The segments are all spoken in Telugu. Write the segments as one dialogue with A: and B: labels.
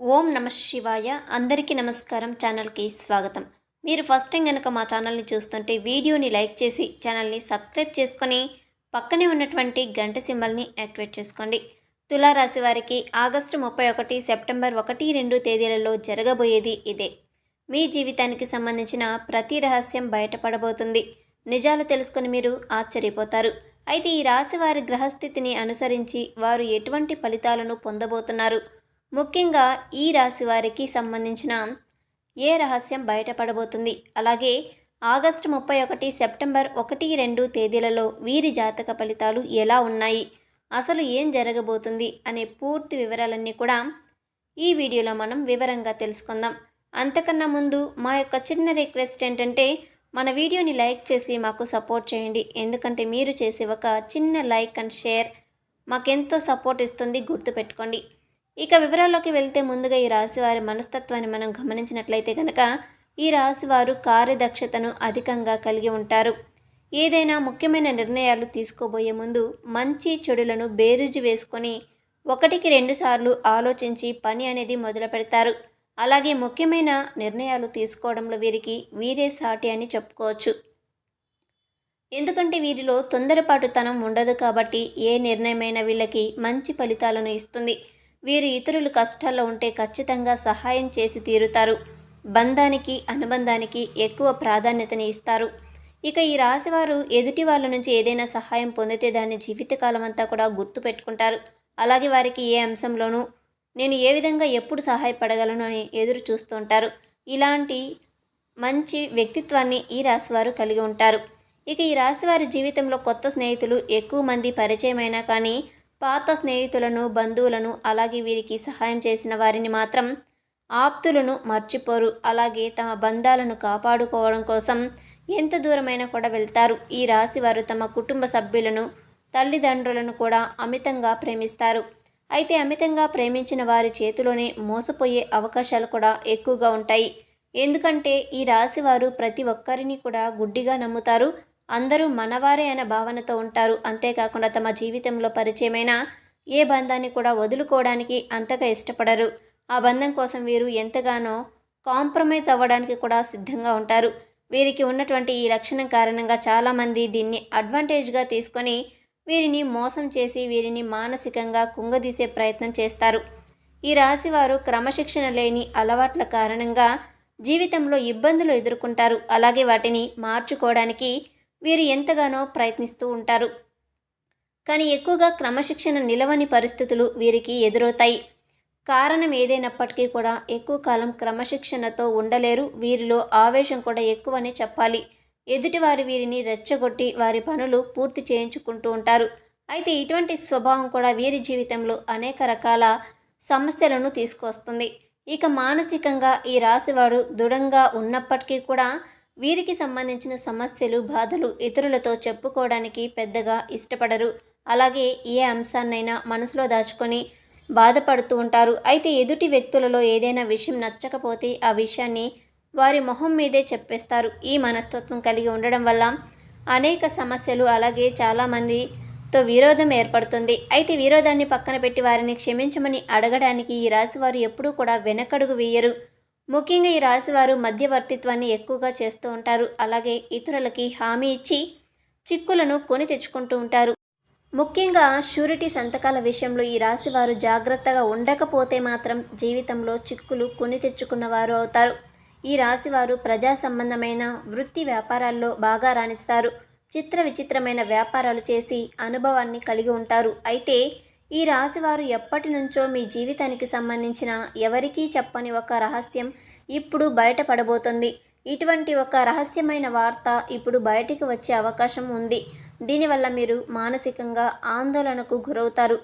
A: ఓం నమ శివాయ. అందరికీ నమస్కారం. ఛానల్కి స్వాగతం. మీరు ఫస్ట్ టైం కనుక మా ఛానల్ని చూస్తుంటే వీడియోని లైక్ చేసి ఛానల్ని సబ్స్క్రైబ్ చేసుకొని పక్కనే ఉన్నటువంటి గంట సింబల్ని యాక్టివేట్ చేసుకోండి. తులారాశి వారికి ఆగస్టు ముప్పై ఒకటి సెప్టెంబర్ ఒకటి రెండు తేదీలలో జరగబోయేది ఇదే. మీ జీవితానికి సంబంధించిన ప్రతి రహస్యం బయటపడబోతుంది. నిజాలు తెలుసుకొని మీరు ఆశ్చర్యపోతారు. అయితే ఈ రాశి వారి గ్రహస్థితిని అనుసరించి వారు ఎటువంటి ఫలితాలను పొందబోతున్నారు? ముఖ్యంగా ఈ రాశి వారికి సంబంధించిన ఏ రహస్యం బయటపడబోతుంది? అలాగే ఆగస్టు ముప్పై ఒకటి సెప్టెంబర్ ఒకటి రెండు తేదీలలో వీరి జాతక ఫలితాలు ఎలా ఉన్నాయి? అసలు ఏం జరగబోతుంది? అనే పూర్తి వివరాలన్నీ కూడా ఈ వీడియోలో మనం వివరంగా తెలుసుకుందాం. అంతకన్నా ముందు మా యొక్క చిన్న రిక్వెస్ట్ ఏంటంటే మన వీడియోని లైక్ చేసి మాకు సపోర్ట్ చేయండి. ఎందుకంటే మీరు చేసే ఒక చిన్న లైక్ అండ్ షేర్ మాకెంతో సపోర్ట్ ఇస్తుంది గుర్తుపెట్టుకోండి. ఇక వివరాల్లోకి వెళ్తే ముందుగా ఈ రాశి వారి మనస్తత్వాన్ని మనం గమనించినట్లయితే కనుక ఈ రాశి వారు కార్యదక్షతను అధికంగా కలిగి ఉంటారు. ఏదైనా ముఖ్యమైన నిర్ణయాలు తీసుకోబోయే ముందు మంచి చెడులను బేరుజు వేసుకొని ఒకటికి రెండుసార్లు ఆలోచించి పని అనేది మొదలు పెడతారు. అలాగే ముఖ్యమైన నిర్ణయాలు తీసుకోవడంలో వీరికి వీరే సాటి అని చెప్పుకోవచ్చు. ఎందుకంటే వీరిలో తొందరపాటుతనం ఉండదు కాబట్టి ఏ నిర్ణయమైనా వీళ్ళకి మంచి ఫలితాలను ఇస్తుంది. వీరు ఇతరులు కష్టాల్లో ఉంటే ఖచ్చితంగా సహాయం చేసి తీరుతారు. బంధానికి అనుబంధానికి ఎక్కువ ప్రాధాన్యతని ఇస్తారు. ఇక ఈ రాశివారు ఎదుటి వాళ్ళ నుంచి ఏదైనా సహాయం పొందితే దాన్ని జీవితకాలం అంతా కూడా గుర్తుపెట్టుకుంటారు అలాగే వారికి ఏ అంశంలోనూ నేను ఏ విధంగా ఎప్పుడు సహాయపడగలను అని ఎదురు చూస్తూ ఉంటారు. ఇలాంటి మంచి వ్యక్తిత్వాన్ని ఈ రాశివారు కలిగి ఉంటారు. ఇక ఈ రాశివారి జీవితంలో కొత్త స్నేహితులు ఎక్కువ మంది పరిచయమైనా కానీ పాత స్నేహితులను బంధువులను అలాగే వీరికి సహాయం చేసిన వారిని మాత్రం ఆప్తులను మర్చిపోరు. అలాగే తమ బంధాలను కాపాడుకోవడం కోసం ఎంత దూరమైనా కూడా వెళ్తారు. ఈ రాశి వారు తమ కుటుంబ సభ్యులను తల్లిదండ్రులను కూడా అమితంగా ప్రేమిస్తారు. అయితే అమితంగా ప్రేమించిన వారి చేతిలోనే మోసపోయే అవకాశాలు కూడా ఎక్కువగా ఉంటాయి. ఎందుకంటే ఈ రాశి వారు ప్రతి ఒక్కరిని కూడా గుడ్డిగా నమ్ముతారు. అందరూ మనవారే అనే భావనతో ఉంటారు. అంతేకాకుండా తమ జీవితంలో పరిచయమైన ఏ బంధాన్ని కూడా వదులుకోవడానికి అంతగా ఇష్టపడరు. ఆ బంధం కోసం వీరు ఎంతగానో కాంప్రమైజ్ అవ్వడానికి కూడా సిద్ధంగా ఉంటారు. వీరికి ఉన్నటువంటి ఈ లక్షణం కారణంగా చాలామంది దీన్ని అడ్వాంటేజ్గా తీసుకొని వీరిని మోసం చేసి వీరిని మానసికంగా కుంగదీసే ప్రయత్నం చేస్తారు. ఈ రాశివారు క్రమశిక్షణ లేని అలవాట్ల కారణంగా జీవితంలో ఇబ్బందులు ఎదుర్కొంటారు. అలాగే వాటిని మార్చుకోవడానికి వీరు ఎంతగానో ప్రయత్నిస్తూ ఉంటారు. కానీ ఎక్కువగా క్రమశిక్షణ నిలవని పరిస్థితులు వీరికి ఎదురవుతాయి. కారణం ఏదైనప్పటికీ కూడా ఎక్కువ కాలం క్రమశిక్షణతో ఉండలేరు. వీరిలో ఆవేశం కూడా ఎక్కువనే చెప్పాలి. ఎదుటివారి వీరిని రెచ్చగొట్టి వారి పనులు పూర్తి చేయించుకుంటూ ఉంటారు. అయితే ఇటువంటి స్వభావం కూడా వీరి జీవితంలో అనేక రకాల సమస్యలను తీసుకొస్తుంది. ఇక మానసికంగా ఈ రాశివాడు దృఢంగా ఉన్నప్పటికీ కూడా వీరికి సంబంధించిన సమస్యలు బాధలు ఇతరులతో చెప్పుకోవడానికి పెద్దగా ఇష్టపడరు. అలాగే ఏ అంశాన్నైనా మనసులో దాచుకొని బాధపడుతూ ఉంటారు. అయితే ఎదుటి వ్యక్తులలో ఏదైనా విషయం నచ్చకపోతే ఆ విషయాన్ని వారి మొహం మీదే చెప్పేస్తారు. ఈ మనస్తత్వం కలిగి ఉండడం వల్ల అనేక సమస్యలు అలాగే చాలామందితో విరోధం ఏర్పడుతుంది. అయితే విరోధాన్ని పక్కన పెట్టి వారిని క్షమించమని అడగడానికి ఈ రాశి వారు ఎప్పుడూ కూడా వెనకడుగు వేయరు. ముఖ్యంగా ఈ రాశివారు మధ్యవర్తిత్వాన్ని ఎక్కువగా చేస్తూ ఉంటారు. అలాగే ఇతరులకి హామీ ఇచ్చి చిక్కులను కొని తెచ్చుకుంటూ ఉంటారు. ముఖ్యంగా షూరిటీ సంతకాల విషయంలో ఈ రాశివారు జాగ్రత్తగా ఉండకపోతే మాత్రం జీవితంలో చిక్కులు కొని తెచ్చుకున్నవారు అవుతారు. ఈ రాశివారు ప్రజా సంబంధమైన వృత్తి వ్యాపారాల్లో బాగా రాణిస్తారు. చిత్ర విచిత్రమైన వ్యాపారాలు చేసి అనుభవాన్ని కలిగి ఉంటారు. అయితే ఈ రాశివారు ఎప్పటి నుంచో మీ జీవితానికి సంబంధించిన ఎవరికీ చెప్పని ఒక రహస్యం ఇప్పుడు బయటపడబోతుంది. ఇటువంటి ఒక రహస్యమైన వార్త ఇప్పుడు బయటికి వచ్చే అవకాశం ఉంది. దీనివల్ల మీరు మానసికంగా ఆందోళనకు గురవుతారు.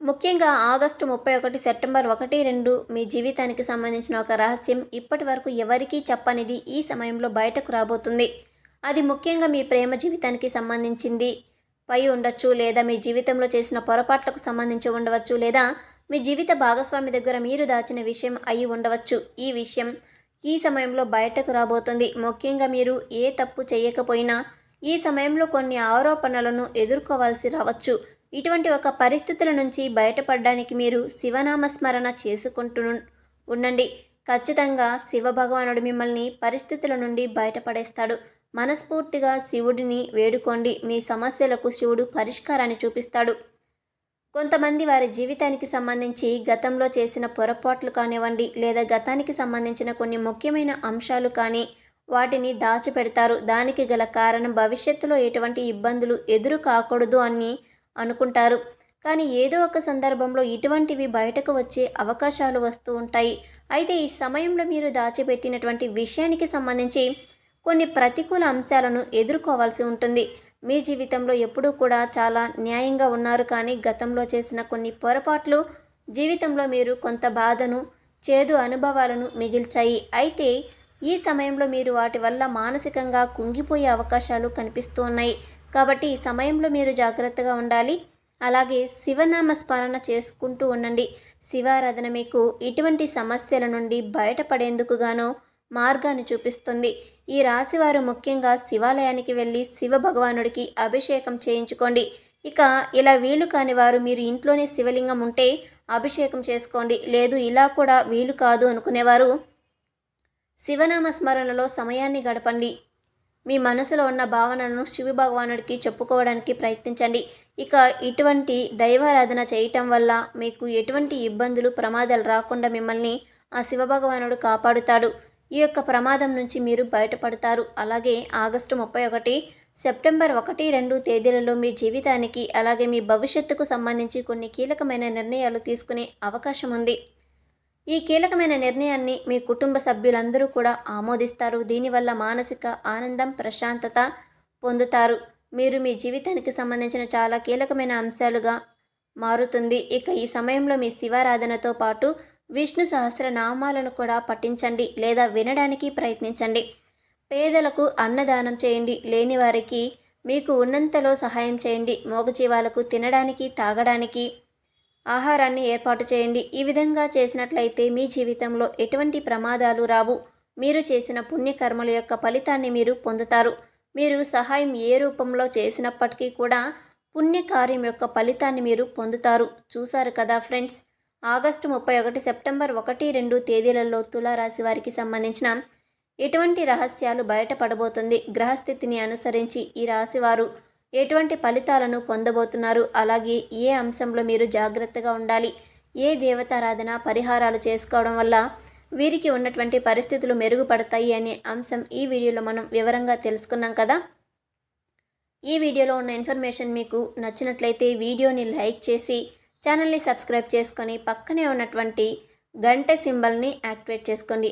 A: ముఖ్యంగా ఆగస్టు ముప్పై ఒకటి సెప్టెంబర్ ఒకటి రెండు మీ జీవితానికి సంబంధించిన ఒక రహస్యం ఇప్పటి వరకు ఎవరికీ చెప్పనిది ఈ సమయంలో బయటకు రాబోతుంది. అది ముఖ్యంగా మీ ప్రేమ జీవితానికి సంబంధించింది. పై ఉండొచ్చు లేదా మీ జీవితంలో చేసిన పొరపాట్లకు సంబంధించి ఉండవచ్చు లేదా మీ జీవిత భాగస్వామి దగ్గర మీరు దాచిన విషయం అయి ఉండవచ్చు. ఈ విషయం ఈ సమయంలో బయటకు రాబోతుంది. ముఖ్యంగా మీరు ఏ తప్పు చేయకపోయినా ఈ సమయంలో కొన్ని ఆరోపణలను ఎదుర్కోవాల్సి రావచ్చు. ఇటువంటి ఒక పరిస్థితుల నుంచి బయటపడడానికి మీరు శివనామస్మరణ చేసుకుంటూ ఉండండి. ఖచ్చితంగా శివభగవానుడు మిమ్మల్ని పరిస్థితుల నుండి బయటపడేస్తాడు. మనస్ఫూర్తిగా శివుడిని వేడుకోండి. మీ సమస్యలకు శివుడు పరిష్కారాన్ని చూపిస్తాడు. కొంతమంది వారి జీవితానికి సంబంధించి గతంలో చేసిన పొరపాట్లు కానివ్వండి లేదా గతానికి సంబంధించిన కొన్ని ముఖ్యమైన అంశాలు కానీ వాటిని దాచిపెడతారు. దానికి గల కారణం భవిష్యత్తులో ఎటువంటి ఇబ్బందులు ఎదురు కాకూడదు అని అనుకుంటారు. కానీ ఏదో ఒక సందర్భంలో ఇటువంటివి బయటకు వచ్చే అవకాశాలు వస్తూ ఉంటాయి. అయితే ఈ సమయంలో మీరు దాచిపెట్టినటువంటి విషయానికి సంబంధించి కొన్ని ప్రతికూల అంశాలను ఎదుర్కోవాల్సి ఉంటుంది. మీ జీవితంలో ఎప్పుడూ కూడా చాలా న్యాయంగా ఉన్నారు. కానీ గతంలో చేసిన కొన్ని పొరపాట్లు జీవితంలో మీరు కొంత బాధను చేదు అనుభవాలను మిగిల్చాయి. అయితే ఈ సమయంలో మీరు వాటి వల్ల మానసికంగా కుంగిపోయే అవకాశాలు కనిపిస్తూ ఉన్నాయి. కాబట్టి ఈ సమయంలో మీరు జాగ్రత్తగా ఉండాలి. అలాగే శివనామ స్మరణ చేసుకుంటూ ఉండండి. శివారాధన మీకు ఇటువంటి సమస్యల నుండి బయటపడేందుకు గాను మార్గాన్ని చూపిస్తుంది. ఈ రాశివారు ముఖ్యంగా శివాలయానికి వెళ్ళి శివ భగవానుడికి అభిషేకం చేయించుకోండి. ఇక ఇలా వీలు కాని వారు మీరు ఇంట్లోనే శివలింగం ఉంటే అభిషేకం చేసుకోండి. లేదు ఇలా కూడా వీలు కాదు అనుకునేవారు శివనామ స్మరణలో సమయాన్ని గడపండి. మీ మనసులో ఉన్న భావనలను శివ భగవానుడికి చెప్పుకోవడానికి ప్రయత్నించండి. ఇక ఇటువంటి దైవారాధన చేయటం వల్ల మీకు ఎటువంటి ఇబ్బందులు ప్రమాదాలు రాకుండా మిమ్మల్ని ఆ శివభగవానుడు కాపాడుతాడు. ఈ యొక్క ప్రమాదం నుంచి మీరు బయటపడతారు. అలాగే ఆగస్టు ముప్పై ఒకటి సెప్టెంబర్ ఒకటి రెండు తేదీలలో మీ జీవితానికి అలాగే మీ భవిష్యత్తుకు సంబంధించి కొన్ని కీలకమైన నిర్ణయాలు తీసుకునే అవకాశం ఉంది. ఈ కీలకమైన నిర్ణయాన్ని మీ కుటుంబ సభ్యులందరూ కూడా ఆమోదిస్తారు. దీనివల్ల మానసిక ఆనందం ప్రశాంతత పొందుతారు. మీరు మీ జీవితానికి సంబంధించిన చాలా కీలకమైన అంశాలుగా మారుతుంది. ఇక ఈ సమయంలో మీ శివారాధనతో పాటు విష్ణు సహస్రనామాలను కూడా పఠించండి లేదా వినడానికి ప్రయత్నించండి. పేదలకు అన్నదానం చేయండి. లేని వారికి మీకు ఉన్నంతలో సహాయం చేయండి. మోగజీవాలకు తినడానికి తాగడానికి ఆహారాన్ని ఏర్పాటు చేయండి. ఈ విధంగా చేసినట్లయితే మీ జీవితంలో ఎటువంటి ప్రమాదాలు రావు. మీరు చేసిన పుణ్యకర్మల యొక్క ఫలితాన్ని మీరు పొందుతారు. మీరు సహాయం ఏ రూపంలో చేసినప్పటికీ కూడా పుణ్యకార్యం యొక్క ఫలితాన్ని మీరు పొందుతారు. చూశారు కదా ఫ్రెండ్స్? ఆగస్టు ముప్పై ఒకటి సెప్టెంబర్ ఒకటి రెండు తేదీలలో తులారాశి వారికి సంబంధించిన ఎటువంటి రహస్యాలు బయటపడబోతుంది? గ్రహస్థితిని అనుసరించి ఈ రాశివారు ఎటువంటి ఫలితాలను పొందబోతున్నారు? అలాగే ఏ అంశంలో మీరు జాగ్రత్తగా ఉండాలి? ఏ దేవతారాధన పరిహారాలు చేసుకోవడం వల్ల వీరికి ఉన్నటువంటి పరిస్థితులు మెరుగుపడతాయి అనే అంశం ఈ వీడియోలో మనం వివరంగా తెలుసుకున్నాం కదా? ఈ వీడియోలో ఉన్న ఇన్ఫర్మేషన్ మీకు నచ్చినట్లయితే వీడియోని లైక్ చేసి ఛానల్ని సబ్స్క్రైబ్ చేసుకొని పక్కనే ఉన్నటువంటి గంట సింబల్ని యాక్టివేట్ చేసుకోండి.